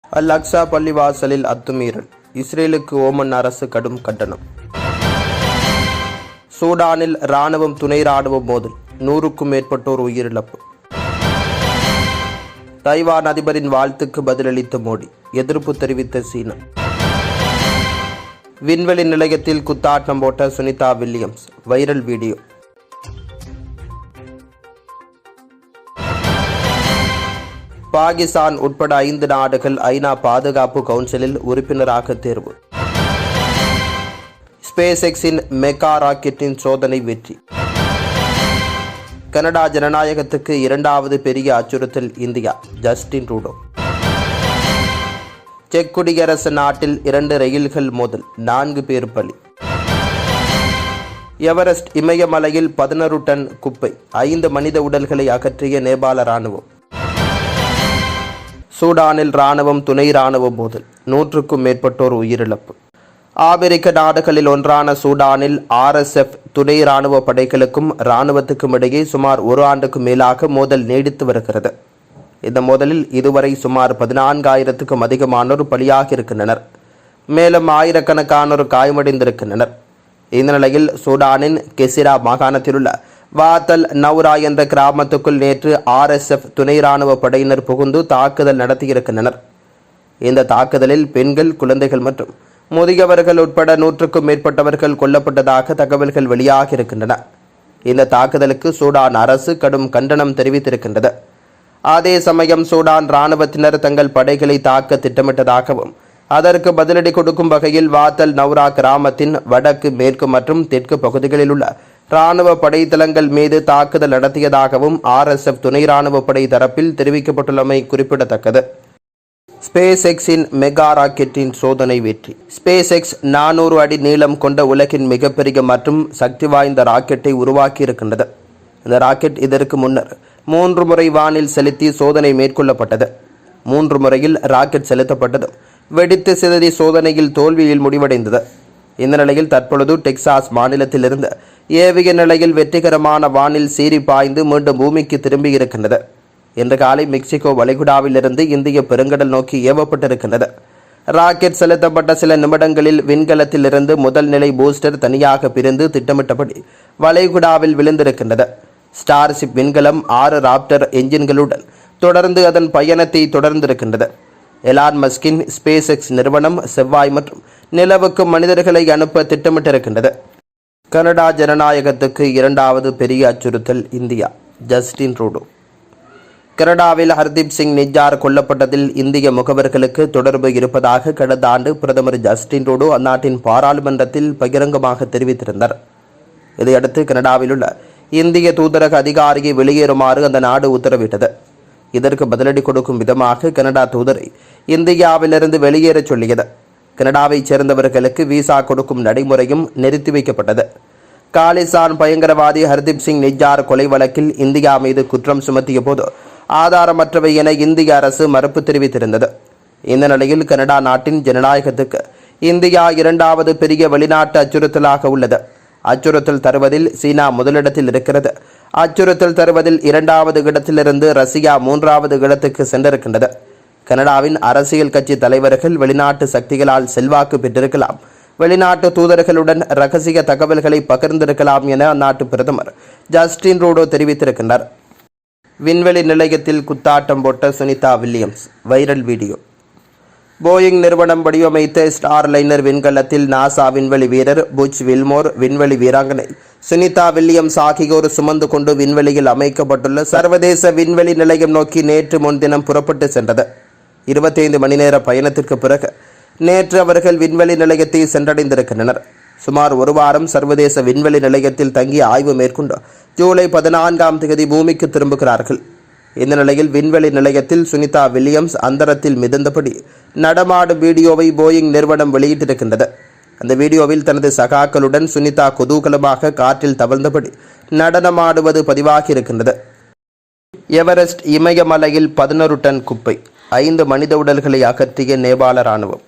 அல் அக்ஸா பள்ளிவாசலில் அத்துமீறல். இஸ்ரேலுக்கு ஓமன் அரசு கடும் கண்டனம். சூடானில் ராணுவம் துணை ராணுவ மோதல். நூறுக்கும் மேற்பட்டோர் உயிரிழப்பு. தைவான் அதிபரின் வாழ்த்துக்கு பதிலளித்த மோடி. எதிர்ப்பு தெரிவித்த சீனா. விண்வெளி நிலையத்தில் குத்தாட்டம் போட்ட Sunita Williams. Viral video. Pakistan உட்பட ஐந்து நாடுகள் ஐநா பாதுகாப்பு கவுன்சிலில் உறுப்பினராக தேர்வு. ஸ்பேஸ் எக்ஸின் மெகா ராக்கெட்டின் சோதனை வெற்றி. கனடா ஜனநாயகத்துக்கு இரண்டாவது பெரிய அச்சுறுத்தல் இந்தியா ஜஸ்டின் ரூடோ செக் குடியரசு நாட்டில் இரண்டு ரயில்கள் மோதல் நான்கு பேர் பலி. எவரெஸ்ட் இமயமலையில் பதினொரு டன் குப்பை ஐந்து மனித உடல்களை அகற்றிய நேபாள ராணுவம் சூடானில் இராணுவம் துணை இராணுவ மோதல் நூற்றுக்கும் மேற்பட்டோர் உயிரிழப்பு. ஆபிரிக்க நாடுகளில் ஒன்றான சூடானில் ஆர்எஸ்எஃப் துணை இராணுவ படைகளுக்கும் இராணுவத்துக்கும் இடையே சுமார் ஒரு ஆண்டுக்கு மேலாக மோதல் நீடித்து வருகிறது. இந்த மோதலில் இதுவரை சுமார் பதினான்காயிரத்துக்கும் அதிகமானோர் பலியாகி இருக்கின்றனர். மேலும் ஆயிரக்கணக்கானோர் காயமடைந்திருக்கின்றனர். இந்த நிலையில் சூடானின் கெசிரா மாகாணத்திலுள்ள வாத்தல் நவ்ரா என்ற கிராமத்துக்குள் நேற்று ஆர்எஸ்எஃப் துணை ராணுவ படையினர் புகுந்து தாக்குதல் நடத்தியிருக்கின்றனர். இந்த தாக்குதலில் பெண்கள் குழந்தைகள் மற்றும் முதியவர்கள் உட்பட நூற்றுக்கும் மேற்பட்டவர்கள் கொல்லப்பட்டதாக தகவல்கள் வெளியாக இருக்கின்றன. இந்த தாக்குதலுக்கு சூடான் அரசு கடும் கண்டனம் தெரிவித்திருக்கின்றது. அதே சமயம் சூடான் இராணுவத்தினர் தங்கள் படைகளை தாக்க திட்டமிட்டதாகவும் அதற்கு பதிலடி கொடுக்கும் வகையில் வாத்தல் நவ்ரா கிராமத்தின் வடக்கு மேற்கு மற்றும் தெற்கு பகுதிகளில் உள்ள இராணுவ படைத்தளங்கள் மீது தாக்குதல் நடத்தியதாகவும் ஆர்எஸ்எஃப் துணை இராணுவ படை தரப்பில் தெரிவிக்கப்பட்டுள்ளமை குறிப்பிடத்தக்கது. ஸ்பேஸ் எக்ஸின் மெகா ராக்கெட்டின் சோதனை வெற்றி. ஸ்பேஸ் எக்ஸ் நானூறு அடி நீளம் கொண்ட உலகின் மிகப்பெரிய மற்றும் சக்தி வாய்ந்த ராக்கெட்டை உருவாக்கியிருக்கின்றது. இந்த ராக்கெட் இதற்கு முன்னர் மூன்று முறை வானில் செலுத்தி சோதனை மேற்கொள்ளப்பட்டது. மூன்று முறையில் ராக்கெட் செலுத்தப்பட்டதும் வெடித்து சிதறி சோதனையில் தோல்வியில் முடிவடைந்தது. இந்த நிலையில் தற்பொழுது டெக்சாஸ் மாநிலத்திலிருந்து ஏவிய நிலையில் வெற்றிகரமான வானில் சீறி பாய்ந்து மீண்டும் பூமிக்கு திரும்பியிருக்கின்றது இன்று காலை மெக்சிகோ வளைகுடாவிலிருந்து இந்திய பெருங்கடல் நோக்கி ஏவப்பட்டிருக்கின்றது. ராக்கெட் செலுத்தப்பட்ட சில நிமிடங்களில் விண்கலத்திலிருந்து முதல் நிலை பூஸ்டர் தனியாக பிரிந்து திட்டமிட்டபடி வளைகுடாவில் விழுந்திருக்கின்றது. ஸ்டார்ஷிப் விண்கலம் ஆறு ராப்டர் என்ஜின்களுடன் தொடர்ந்து அதன் பயணத்தை தொடர்ந்திருக்கின்றது. எலான் மஸ்கின் ஸ்பேஸ் எக்ஸ் நிறுவனம் செவ்வாய் மற்றும் நிலவுக்கு மனிதர்களை அனுப்ப திட்டமிட்டிருக்கின்றது. கனடா ஜனநாயகத்துக்கு இரண்டாவது பெரிய அச்சுறுத்தல் இந்தியா ஜஸ்டின் ரூடோ. கனடாவில் ஹர்தீப் சிங் நிஜார் கொல்லப்பட்டதில் இந்திய முகவர்களுக்கு தொடர்பு இருப்பதாக கடந்த ஆண்டு பிரதமர் ஜஸ்டின் ரூடோ அந்நாட்டின் பாராளுமன்றத்தில் பகிரங்கமாக தெரிவித்திருந்தார். இதையடுத்து கனடாவில் உள்ள இந்திய தூதரக அதிகாரியை வெளியேறுமாறு அந்த நாடு உத்தரவிட்டது. இதற்கு பதிலடி கொடுக்கும் விதமாக கனடா தூதரை இந்தியாவிலிருந்து வெளியேறச் சொல்லியது. கனடாவைச் சேர்ந்தவர்களுக்கு விசா கொடுக்கும் நடைமுறையும் நிறுத்தி வைக்கப்பட்டது. காலிஸ்தான் பயங்கரவாதி ஹர்தீப் சிங் நிஜார் கொலை வழக்கில் இந்தியா மீது குற்றம் சுமத்திய போது ஆதாரமற்றவை என இந்திய அரசு மறுப்பு தெரிவித்திருந்தது. இந்த நிலையில் கனடா நாட்டின் ஜனநாயகத்துக்கு இந்தியா இரண்டாவது பெரிய வெளிநாட்டு அச்சுறுத்தலாக உள்ளது. அச்சுறுத்தல் தருவதில் சீனா முதலிடத்தில் இருக்கிறது. அச்சுறுத்தல் தருவதில் இரண்டாவது இடத்திலிருந்து ரஷ்யா மூன்றாவது இடத்துக்கு சென்றிருக்கின்றது. கனடாவின் அரசியல் கட்சி தலைவர்கள் வெளிநாட்டு சக்திகளால் செல்வாக்கு பெற்றிருக்கலாம். வெளிநாட்டு தூதர்களுடன் ரகசிய தகவல்களை பகிர்ந்திருக்கலாம் என அந்நாட்டு பிரதமர் ஜஸ்டின் ரூடோ தெரிவித்திருக்கின்றார். விண்வெளி நிலையத்தில் குத்தாட்டம் போட்ட Sunita Williams viral video. Boeing நிறுவனம் வடிவமைத்த ஸ்டார்லைனர் விண்கலத்தில் நாசா விண்வெளி வீரர் புச் வில்மோர் விண்வெளி வீராங்கனை. சுனிதா வில்லியம்ஸ் ஆகியோர் சுமந்து கொண்டு விண்வெளியில் அமைக்கப்பட்டுள்ள சர்வதேச விண்வெளி நிலையம் நோக்கி நேற்று முன்தினம் புறப்பட்டு சென்றது. இருபத்தைந்து மணி நேர பயணத்திற்கு பிறகு நேற்று அவர்கள் விண்வெளி நிலையத்தை சென்றடைந்திருக்கின்றனர். சுமார் ஒரு வாரம் சர்வதேச விண்வெளி நிலையத்தில் தங்கி ஆய்வு மேற்கொண்டு ஜூலை பதினான்காம் தேதி பூமிக்கு திரும்புகிறார்கள். இந்த நிலையில் விண்வெளி நிலையத்தில் சுனிதா வில்லியம்ஸ் அந்தரத்தில் மிதந்தபடி நடமாடும் வீடியோவை போயிங் நிறுவனம் வெளியிட்டிருக்கின்றது. அந்த வீடியோவில் தனது சகாக்களுடன் சுனிதா குதூகலமாக காற்றில் தவழ்ந்தபடி நடனமாடுவது பதிவாகி இருக்கின்றது எவரெஸ்ட் இமயமலையில் பதினொரு டன் குப்பை. ஐந்து மனித உடல்களை அகற்றிய நேபாள இராணுவம்.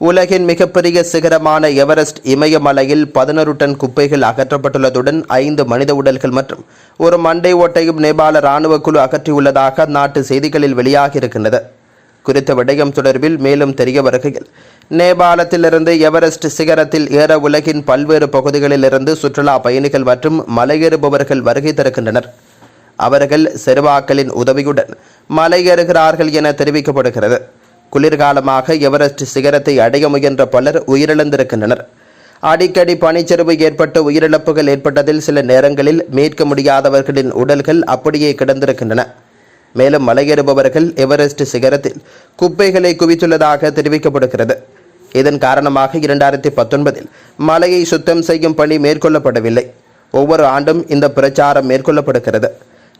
உலகின் மிகப்பெரிய சிகரமான எவரெஸ்ட் இமயமலையில் பதினொரு டன் குப்பைகள் அகற்றப்பட்டுள்ளதுடன் ஐந்து மனித உடல்கள் மற்றும் ஒரு மண்டை ஓட்டையும் நேபாள இராணுவ குழு அகற்றியுள்ளதாக அந்நாட்டு செய்திகளில் வெளியாகியிருக்கின்றது. குறித்த விடயம் தொடர்பில் மேலும் தெரிய வருகையில் நேபாளத்திலிருந்து எவரெஸ்ட் சிகரத்தில் ஏற உலகின் பல்வேறு பகுதிகளிலிருந்து சுற்றுலா பயணிகள் மற்றும் மலையேறுபவர்கள் வருகை தருகின்றனர். அவர்கள் செருவாக்களின் உதவியுடன் மலையேறுகிறார்கள் என தெரிவிக்கப்படுகிறது. குளிர்காலமாக எவரெஸ்ட் சிகரத்தை அடைய முயன்ற பலர் உயிரிழந்திருக்கின்றனர். அடிக்கடி பனிச்சரிவு ஏற்பட்டு உயிரிழப்புகள் ஏற்பட்டதில் சில நேரங்களில் மீட்க முடியாதவர்களின் உடல்கள் அப்படியே கிடந்திருக்கின்றன. மேலும் மலையேறுபவர்கள் எவரெஸ்ட் சிகரத்தில் குப்பைகளை குவித்துள்ளதாக தெரிவிக்கப்படுகிறது. இதன் காரணமாக இரண்டாயிரத்தி பத்தொன்பதில் மலையை சுத்தம் செய்யும் பணி மேற்கொள்ளப்படவில்லை. ஒவ்வொரு ஆண்டும் இந்த பிரச்சாரம் மேற்கொள்ளப்படுகிறது.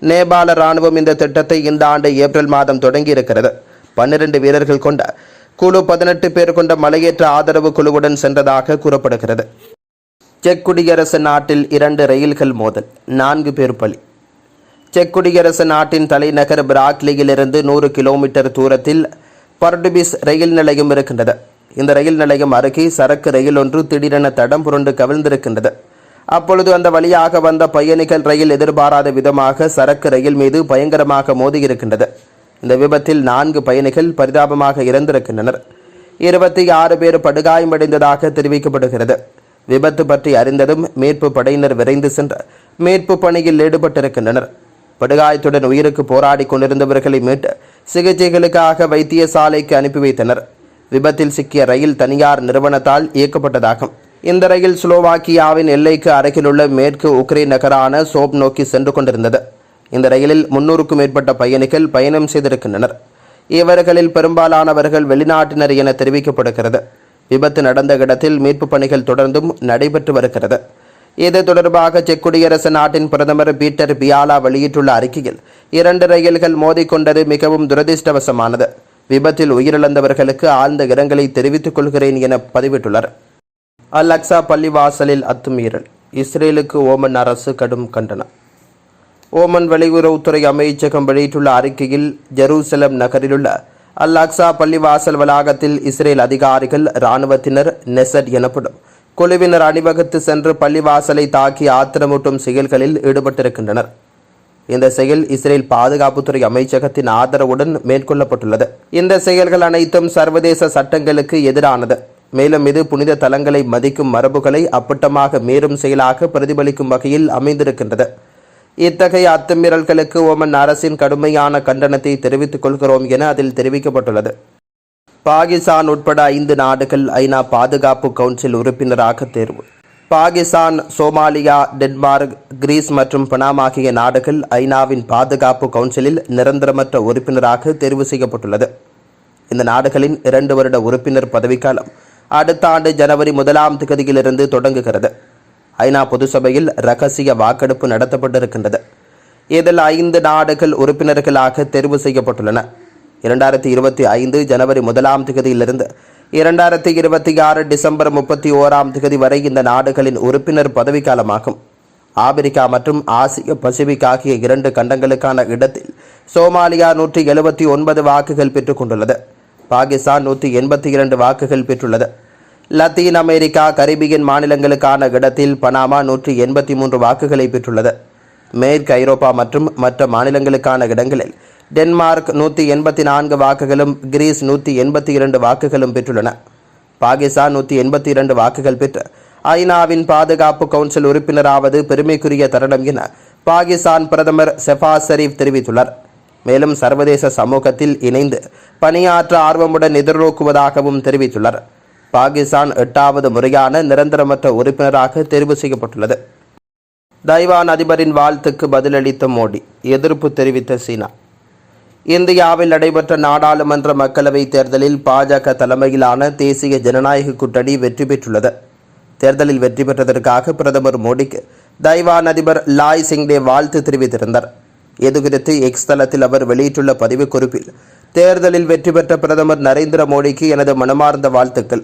நேபாள ராணுவம் இந்த திட்டத்தை இந்த ஆண்டு ஏப்ரல் மாதம் தொடங்கியிருக்கிறது. பன்னிரண்டு வீரர்கள் கொண்ட குழு பதினெட்டு பேர் கொண்ட மலையேற்ற ஆதரவு குழுவுடன் சென்றதாக கூறப்படுகிறது. செக் குடியரசு நாட்டில் இரண்டு ரயில்கள் மோதல் நான்கு பேர் பலி. செக் குடியரசு நாட்டின் தலைநகர் பிராக்லியிலிருந்து நூறு கிலோமீட்டர் தூரத்தில் பர்டுபிஸ் ரயில் நிலையம் இருக்கின்றது. இந்த ரயில் நிலையம் அருகே சரக்கு ரயில் ஒன்று திடீரென தடம் புரண்டு கவிழ்ந்திருக்கின்றது. அப்பொழுது அந்த வழியாக வந்த பயணிகள் ரயில் எதிர்பாராத விதமாக சரக்கு ரயில் மீது பயங்கரமாக மோதியிருக்கின்றது. இந்த விபத்தில் நான்கு பயணிகள் பரிதாபமாக இறந்திருக்கின்றனர். இருபத்தி ஆறு பேர் படுகாயமடைந்ததாக தெரிவிக்கப்படுகிறது. விபத்து பற்றி அறிந்ததும் மீட்பு படையினர் விரைந்து சென்று மீட்பு பணியில் ஈடுபட்டிருக்கின்றனர். படுகாயத்துடன் உயிருக்கு போராடி கொண்டிருந்தவர்களை மீட்டு சிகிச்சைகளுக்காக வைத்தியசாலைக்கு அனுப்பி வைத்தனர். விபத்தில் சிக்கிய ரயில் தனியார் நிறுவனத்தால் இயக்கப்பட்டதாகும். இந்த ரயில் ஸ்லோவாக்கியாவின் எல்லைக்கு அருகிலுள்ள மேற்கு உக்ரைன் நகரான சோப் நோக்கி சென்று கொண்டிருந்தது. இந்த ரயிலில் முன்னூறுக்கும் மேற்பட்ட பயணிகள் பயணம் செய்திருக்கின்றனர். இவர்களில் பெரும்பாலானவர்கள் வெளிநாட்டினர் என தெரிவிக்கப்படுகிறது. விபத்து நடந்த இடத்தில் மீட்புப் பணிகள் தொடர்ந்தும் நடைபெற்று வருகிறது. இது தொடர்பாக செக் குடியரசு நாட்டின் பிரதமர் பீட்டர் பியாலா வெளியிட்டுள்ள அறிக்கையில் இரண்டு ரயில்கள் மோதிக்கொண்டது மிகவும் துரதிர்ஷ்டவசமானது. விபத்தில் உயிரிழந்தவர்களுக்கு ஆழ்ந்த இரங்கலை தெரிவித்துக் கொள்கிறேன் என பதிவிட்டுள்ளார் அல் அக்ஸா பள்ளிவாசலில் அத்துமீறல். இஸ்ரேலுக்கு ஓமன் அரசு கடும் கண்டனம் ஓமன் வெளியுறவுத்துறை அமைச்சகம் வெளியிட்டுள்ள அறிக்கையில் ஜெருசலம் நகரிலுள்ள அல் அக்ஸா பள்ளிவாசல் வளாகத்தில் இஸ்ரேல் அதிகாரிகள் இராணுவத்தினர் நெசட் எனப்படும் குழுவினர் அணிவகுத்து சென்று பள்ளிவாசலை தாக்கி ஆத்திரமூட்டும் செயல்களில் ஈடுபட்டிருக்கின்றனர். இந்த செயல் இஸ்ரேல் பாதுகாப்புத்துறை அமைச்சகத்தின் ஆதரவுடன் மேற்கொள்ளப்பட்டுள்ளது. இந்த செயல்கள் அனைத்தும் சர்வதேச சட்டங்களுக்கு எதிரானது. மேலும் இது புனித தலங்களை மதிக்கும் மரபுகளை அப்பட்டமாக மீறும் செயலாக பிரதிபலிக்கும் வகையில் அமைந்திருக்கின்றது. இத்தகைய அத்துமீறல்களுக்கு ஓமன் அரசின் கடுமையான கண்டனத்தை தெரிவித்துக் கொள்கிறோம் என அதில் தெரிவிக்கப்பட்டுள்ளது. பாகிஸ்தான் உட்பட ஐந்து நாடுகள் ஐநா பாதுகாப்பு கவுன்சில் உறுப்பினராக தேர்வு. பாகிஸ்தான் சோமாலியா டென்மார்க் கிரீஸ் மற்றும் பனாம் ஆகிய நாடுகள் ஐநாவின் பாதுகாப்பு கவுன்சிலில் நிரந்தரமற்ற உறுப்பினராக தேர்வு செய்யப்பட்டுள்ளது. இந்த நாடுகளின் இரண்டு வருட உறுப்பினர் பதவிக்காலம் அடுத்த ஆண்டு ஜனவரி முதலாம் திகதியிலிருந்து தொடங்குகிறது. ஐநா பொதுசபையில் ரகசிய வாக்கெடுப்பு நடத்தப்பட்டிருக்கின்றது. இதில் ஐந்து நாடுகள் உறுப்பினர்களாக தெரிவு செய்யப்பட்டுள்ளன. இரண்டாயிரத்தி இருபத்தி ஐந்து ஜனவரி முதலாம் திகதியிலிருந்து இரண்டாயிரத்தி இருபத்தி ஆறு டிசம்பர் முப்பத்தி ஓராம் திகதி வரை இந்த நாடுகளின் உறுப்பினர் பதவிக்காலமாகும். ஆப்பிரிக்கா மற்றும் ஆசிய பசிபிக் ஆகிய இரண்டு கண்டங்களுக்கான இடத்தில் சோமாலியா நூற்றி எழுபத்தி ஒன்பது வாக்குகள் பெற்றுக்கொண்டுள்ளது பாகிஸ்தான் நூற்றி எண்பத்தி இரண்டு வாக்குகள் பெற்றுள்ளது. லத்தீன் அமெரிக்கா கரிபியன் மாநிலங்களுக்கான இடத்தில் பனாமா நூற்றி எண்பத்தி மூன்று வாக்குகளை பெற்றுள்ளது. மேற்கு ஐரோப்பா மற்றும் மற்ற மாநிலங்களுக்கான இடங்களில் டென்மார்க் நூற்றி எண்பத்தி நான்கு வாக்குகளும் கிரீஸ் நூற்றி எண்பத்தி இரண்டு வாக்குகளும் பெற்றுள்ளன. பாகிஸ்தான் நூற்றி எண்பத்தி இரண்டு வாக்குகள் பெற்று ஐநாவின் பாதுகாப்பு கவுன்சில் உறுப்பினராவது பெருமைக்குரிய தருணம் என பாகிஸ்தான் பிரதமர் செஃபாஸ் ஷரீப் தெரிவித்துள்ளார். மேலும் சர்வதேச சமூகத்தில் இணைந்து பணியாற்ற ஆர்வமுடன் எதிர்நோக்குவதாகவும் தெரிவித்துள்ளார். பாகிஸ்தான் எட்டாவது முறையான நிரந்தரமற்ற உறுப்பினராக தெரிவு செய்யப்பட்டுள்ளது. தைவான் அதிபரின் வாழ்த்துக்கு பதிலளித்த மோடி எதிர்ப்பு தெரிவித்த சீனா. இந்தியாவில் நடைபெற்ற நாடாளுமன்ற மக்களவைத் தேர்தலில் பாஜக தலைமையிலான தேசிய ஜனநாயக கூட்டணி வெற்றி பெற்றுள்ளது. தேர்தலில் வெற்றி பெற்றதற்காக பிரதமர் மோடிக்கு தைவான் அதிபர் லாய் சிங்டே வாழ்த்து தெரிவித்திருந்தார். இதுகுறித்து எக்ஸ் தளத்தில் அவர் வெளியிட்டுள்ள பதிவு குறிப்பில் தேர்தலில் வெற்றி பெற்ற பிரதமர் நரேந்திர மோடிக்கு எனது மனமார்ந்த வாழ்த்துக்கள்.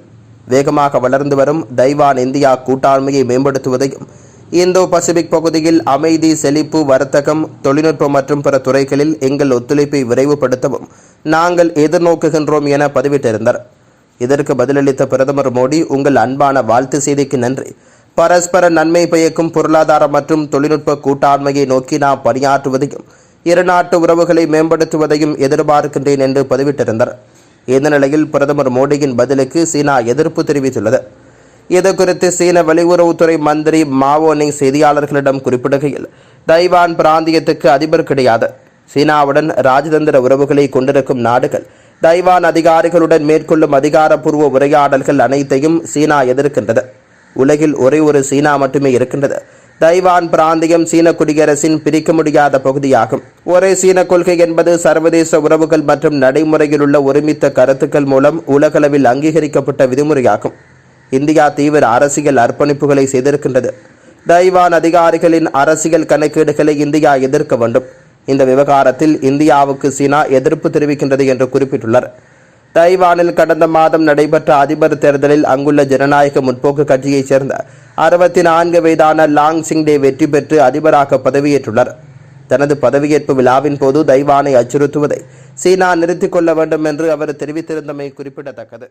வேகமாக வளர்ந்து வரும் தைவான் இந்தியா கூட்டாண்மையை மேம்படுத்துவதையும் இந்தோ பசிபிக் பகுதியில் அமைதி செழிப்பு வர்த்தகம் தொழில்நுட்பம் மற்றும் பிற துறைகளில் எங்கள் ஒத்துழைப்பை விரைவுபடுத்தவும் நாங்கள் எதிர்நோக்குகின்றோம் என பதிவிட்டிருந்தார். இதற்கு பதிலளித்த பிரதமர் மோடி உங்கள் அன்பான வாழ்த்து செய்திக்கு நன்றி. பரஸ்பர நன்மை பயக்கும் பொருளாதார மற்றும் தொழில்நுட்ப கூட்டாண்மையை நோக்கி நாம் பணியாற்றுவதையும் இரு நாட்டு உறவுகளை மேம்படுத்துவதையும் எதிர்பார்க்கின்றேன் என்று பதிவிட்டிருந்தார் இந்த நிலையில் பிரதமர் மோடியின் பதிலுக்கு சீனா எதிர்ப்பு தெரிவித்துள்ளது. இது குறித்து சீன வெளியுறவுத்துறை மந்திரி மாவோனிங் செய்தியாளர்களிடம் குறிப்பிடுகையில் தைவான் பிராந்தியத்துக்கு அதிபர் கிடையாது. சீனாவுடன் ராஜதந்திர உறவுகளை கொண்டிருக்கும் நாடுகள் தைவான் அதிகாரிகளுடன் மேற்கொள்ளும் அதிகாரப்பூர்வ உரையாடல்கள் அனைத்தையும் சீனா எதிர்க்கின்றது. உலகில் ஒரே ஒரு சீனா மட்டுமே இருக்கின்றது. தைவான் பிராந்தியம் சீன குடியரசின் பிரிக்க முடியாத பகுதியாகும். ஒரே சீன கொள்கை என்பது சர்வதேச உறவுகள் மற்றும் நடைமுறையில் உள்ள ஒருமித்த கருத்துக்கள் மூலம் உலகளவில் அங்கீகரிக்கப்பட்ட விதிமுறையாகும். இந்தியா தீவிர அரசியல் அர்ப்பணிப்புகளை செய்திருக்கின்றது. தைவான் அதிகாரிகளின் அரசியல் கணக்கீடுகளை இந்தியா எதிர்க்க வேண்டும். இந்த விவகாரத்தில் இந்தியாவுக்கு சீனா எதிர்ப்பு தெரிவிக்கின்றது என்று குறிப்பிட்டுள்ளார். தைவானில் கடந்த மாதம் நடைபெற்ற அதிபர் தேர்தலில் அங்குள்ள ஜனநாயக முற்போக்கு கட்சியைச் சேர்ந்த அறுபத்தி நான்கு வயதான லாங் சிங்டே வெற்றி பெற்று அதிபராக பதவியேற்றுள்ளார். தனது பதவியேற்பு விழாவின் போது தைவானை அச்சுறுத்துவதை சீனா நிறுத்திக் கொள்ள வேண்டும் என்று அவர் தெரிவித்திருந்தமை குறிப்பிடத்தக்கது.